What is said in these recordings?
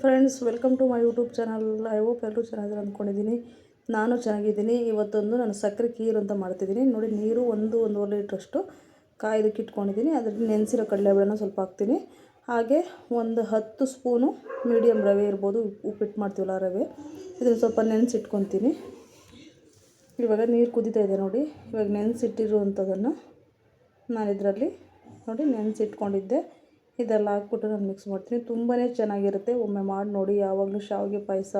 Guys welcome to my YouTube channel I hope ಎಲ್ಲರೂ ಚೆನ್ನಾಗಿರೋ ಅಂದ್ಕೊಂಡಿದ್ದೀನಿ ನಾನು ಚೆನ್ನಾಗಿದ್ದೀನಿ. ಇವತ್ತೊಂದು ನಾನು ಸಕ್ಕರೆ ಕೀರು ಅಂತ ಮಾಡ್ತಿದ್ದೀನಿ. ನೋಡಿ, ನೀರು ಒಂದು, ಒಂದೂವರೆ ಲೀಟ್ರಷ್ಟು ಕಾಯ್ದಕ್ಕೆ ಇಟ್ಕೊಂಡಿದ್ದೀನಿ. ಅದರಲ್ಲಿ ನೆನೆಸಿರೋ ಕಡಲೆಬೇಳೆನ ಸ್ವಲ್ಪ ಹಾಕ್ತೀನಿ. ಹಾಗೆ ಒಂದು ಹತ್ತು ಸ್ಪೂನು ಮೀಡಿಯಮ್ ರವೆ ಇರ್ಬೋದು. ಉಪ್ಪಿಟ್ಟು ಮಾಡ್ತೀವಲ್ಲ ರವೆ. ಇದನ್ನು ಸ್ವಲ್ಪ ನೆನೆಸಿಟ್ಕೊತೀನಿ. ಇವಾಗ ನೀರು ಕುದೀತಾ ಇದೆ ನೋಡಿ. ಇವಾಗ ನೆನೆಸಿಟ್ಟಿರುವಂಥದ್ದನ್ನು ನಾನು ಇದರಲ್ಲಿ ನೋಡಿ ನೆನೆಸಿಟ್ಕೊಂಡಿದ್ದೆ. ಇದೆಲ್ಲ ಹಾಕ್ಬಿಟ್ಟು ನಾನು ಮಿಕ್ಸ್ ಮಾಡ್ತೀನಿ. ತುಂಬಾ ಚೆನ್ನಾಗಿರುತ್ತೆ. ಒಮ್ಮೆ ಮಾಡಿ ನೋಡಿ ಯಾವಾಗಲೂ ಶಾವಿಗೆ ಪಾಯಸ,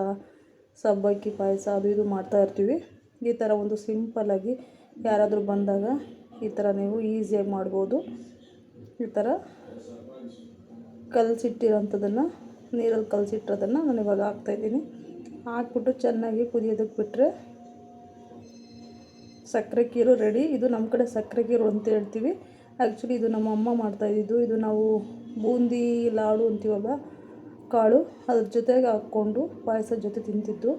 ಸಬ್ಬಕ್ಕಿ ಪಾಯಸ ಅದು ಇದು ಮಾಡ್ತಾ ಇರ್ತೀವಿ. ಈ ಥರ ಒಂದು ಸಿಂಪಲ್ಲಾಗಿ ಯಾರಾದರೂ ಬಂದಾಗ ಈ ಥರ ನೀವು ಈಸಿಯಾಗಿ ಮಾಡ್ಬೋದು. ಈ ಥರ ಕಲಸಿಟ್ಟಿರೋಂಥದ್ದನ್ನು ನೀರಲ್ಲಿ ಕಲಸಿಟ್ಟಿರೋದನ್ನು ನಾನು ಇವಾಗ ಹಾಕ್ತಾಯಿದ್ದೀನಿ ಹಾಕ್ಬಿಟ್ಟು ಚೆನ್ನಾಗಿ ಕುದಿಯೋದಕ್ಕೆ ಬಿಟ್ಟರೆ ಸಕ್ಕರೆ ಕೀರು ರೆಡಿ ಇದು ನಮ್ಮ ಕಡೆ ಸಕ್ಕರೆ ಕೀರು ಅಂತ ಹೇಳ್ತೀವಿ. ಆ್ಯಕ್ಚುಲಿ ಇದು ನಮ್ಮ ಅಮ್ಮ ಮಾಡ್ತಾಯಿದ್ದಿದ್ದು ಇದು ನಾವು ಬೂಂದಿ, ಲಾಡು ಅಂತೀವಲ್ಲ ಕಾಳು. ಅದ್ರ ಜೊತೆಗೆ ಹಾಕ್ಕೊಂಡು ಪಾಯಸದ ಜೊತೆ ತಿಂತಿದ್ದು.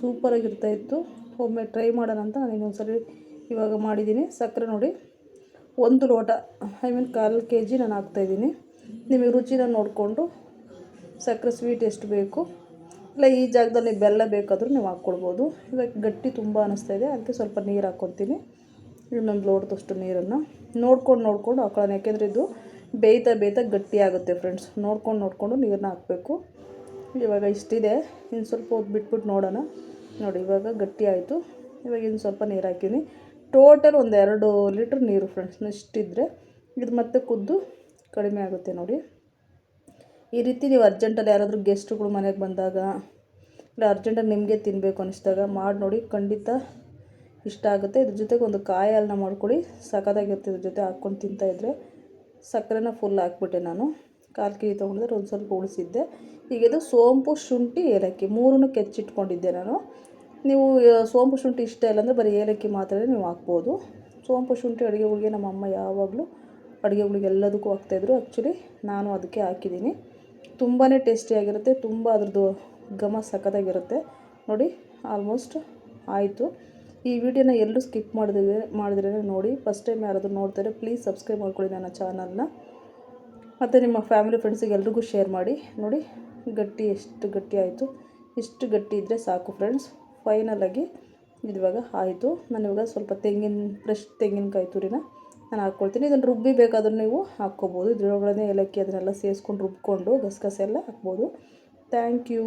ಸೂಪರಾಗಿರ್ತಾಯಿತ್ತು ಒಮ್ಮೆ ಟ್ರೈ ಮಾಡೋಣ ಅಂತ ನಾನು ಇನ್ನೊಂದು ಇನ್ನೊಂದ್ಸರಿ ಇವಾಗ ಮಾಡಿದ್ದೀನಿ ಸಕ್ಕರೆ ನೋಡಿ. ಒಂದು ಲೋಟ ಐ ಮೀನ್ ಕಾಲು ಕೆ ಜಿ ನಾನು ಹಾಕ್ತಾಯಿದ್ದೀನಿ ನಿಮಗೆ ರುಚಿನ ನೋಡಿಕೊಂಡು ಸಕ್ಕರೆ ಸ್ವೀಟ್ ಎಷ್ಟು ಬೇಕು. ಇಲ್ಲ, ಈ ಜಾಗದಲ್ಲಿ ಬೆಲ್ಲ ಬೇಕಾದರೂ ನೀವು ಹಾಕ್ಕೊಳ್ಬೋದು ಇವಾಗ ಗಟ್ಟಿ ತುಂಬ ಅನ್ನಿಸ್ತಾ ಇದೆ. ಅದಕ್ಕೆ ಸ್ವಲ್ಪ ನೀರು ಹಾಕ್ಕೊತೀನಿ ಇನ್ನೊಂದು ಲೋಟದಷ್ಟು ನೀರನ್ನು ನೋಡ್ಕೊಂಡು ನೋಡ್ಕೊಂಡು ಹಾಕೊಳ್ಳೋಣ ಯಾಕೆಂದರೆ ಇದು ಬೇಯ್ತಾ ಬೇಯ್ತಾ ಗಟ್ಟಿ ಆಗುತ್ತೆ ಫ್ರೆಂಡ್ಸ್ ನೋಡ್ಕೊಂಡು ನೋಡಿಕೊಂಡು ನೀರನ್ನ ಹಾಕಬೇಕು. ಇವಾಗ ಇಷ್ಟಿದೆ. ಇನ್ನು ಸ್ವಲ್ಪ ಹೊತ್ತು ಬಿಟ್ಬಿಟ್ಟು ನೋಡೋಣ. ನೋಡಿ, ಇವಾಗ ಗಟ್ಟಿ ಆಯಿತು. ಇವಾಗ ಇನ್ನು ಸ್ವಲ್ಪ ನೀರು ಹಾಕಿನಿ. ಟೋಟಲ್ ಒಂದು ಎರಡು ಲೀಟ್ರ್ ನೀರು ಫ್ರೆಂಡ್ಸ್ ಇಷ್ಟಿದ್ರೆ. ಇದು ಮತ್ತೆ ಕುದ್ದು ಕಡಿಮೆ ಆಗುತ್ತೆ ನೋಡಿ. ಈ ರೀತಿ ನೀವು ಅರ್ಜೆಂಟಲ್ಲಿ ಯಾರಾದರೂ ಗೆಸ್ಟ್ಗಳು ಮನೆಗೆ ಬಂದಾಗ, ಇಲ್ಲ ಅರ್ಜೆಂಟಾಗಿ ನಿಮಗೆ ತಿನ್ನಬೇಕು ಅನಿಸಿದಾಗ, ಮಾಡಿ ನೋಡಿ, ಖಂಡಿತ ಇಷ್ಟ ಆಗುತ್ತೆ. ಇದ್ರ ಜೊತೆಗೆ ಒಂದು ಕಾಯಿ ಹಾಲನ್ನ ಮಾಡ್ಕೊಳ್ಳಿ. ಸಖತ್ತಾಗಿರುತ್ತೆ ಇದ್ರ ಜೊತೆ ಹಾಕ್ಕೊಂಡು ತಿಂತಾಯಿದ್ರೆ ಸಕ್ಕರೆನ ಫುಲ್ ಹಾಕ್ಬಿಟ್ಟೆ ನಾನು. ಕಾಲು ಕೆ ಜಿ ತೊಗೊಂಡಿದ್ರೆ ಒಂದು ಸ್ವಲ್ಪ ಉಳಿಸಿದ್ದೆ. ಈಗ ಇದು ಸೋಂಪು, ಶುಂಠಿ, ಏಲಕ್ಕಿ ಮೂರನ್ನು ಕೆಚ್ಚಿಟ್ಕೊಂಡಿದ್ದೆ ನಾನು. ನೀವು ಸೋಂಪು, ಶುಂಠಿ ಇಷ್ಟ ಇಲ್ಲ ಅಂದರೆ ಬರೀ ಏಲಕ್ಕಿ ಮಾತ್ರ ನೀವು ಹಾಕ್ಬೋದು. ಸೋಂಪು, ಶುಂಠಿ ಅಡುಗೆಗಳಿಗೆ ನಮ್ಮ ಅಮ್ಮ ಯಾವಾಗಲೂ ಅಡುಗೆಗಳಿಗೆ ಎಲ್ಲದಕ್ಕೂ ಹಾಕ್ತಾಯಿದ್ರು ಆ್ಯಕ್ಚುಲಿ ನಾನು ಅದಕ್ಕೆ ಹಾಕಿದ್ದೀನಿ. ತುಂಬಾ ಟೇಸ್ಟಿಯಾಗಿರುತ್ತೆ ತುಂಬ ಅದ್ರದ್ದು ಘಮ ಸಖತ್ತಾಗಿರುತ್ತೆ. ನೋಡಿ ಆಲ್ಮೋಸ್ಟ್ ಆಯಿತು. ಈ ವಿಡಿಯೋನ ಎಲ್ಲರೂ ಸ್ಕಿಪ್ ಮಾಡಿದ್ರೆ ಮಾಡಿದ್ರೆ ನೋಡಿ ಫಸ್ಟ್ ಟೈಮ್ ಯಾರಾದರೂ ನೋಡ್ತಾರೆ ಪ್ಲೀಸ್ ಸಬ್ಸ್ಕ್ರೈಬ್ ಮಾಡ್ಕೊಳ್ಳಿ ನನ್ನ ಚಾನಲ್ನ ಮತ್ತು ನಿಮ್ಮ ಫ್ಯಾಮಿಲಿ ಫ್ರೆಂಡ್ಸಿಗೆ ಎಲ್ರಿಗೂ ಶೇರ್ ಮಾಡಿ. ನೋಡಿ, ಗಟ್ಟಿ, ಎಷ್ಟು ಗಟ್ಟಿ ಆಯಿತು. ಇಷ್ಟು ಗಟ್ಟಿ ಇದ್ದರೆ ಸಾಕು ಫ್ರೆಂಡ್ಸ್ ಫೈನಲಾಗಿ ಇದುವಾಗ ಆಯಿತು. ನಾನು ಇವಾಗ ಸ್ವಲ್ಪ ತೆಂಗಿನ ಫ್ರೆಶ್ ತೆಂಗಿನಕಾಯಿ ತುರಿನ ನಾನು ಹಾಕ್ಕೊಳ್ತೀನಿ. ಇದನ್ನು ರುಬ್ಬಿ ಬೇಕಾದ್ರೂ ನೀವು ಹಾಕ್ಕೋಬೋದು. ಇದರೊಳಗಡೆ ಏಲಕ್ಕಿ ಅದನ್ನೆಲ್ಲ ಸೇರಿಸ್ಕೊಂಡು ರುಬ್ಕೊಂಡು ಗಸಗಸೆ ಎಲ್ಲ ಹಾಕ್ಬೋದು. Thank you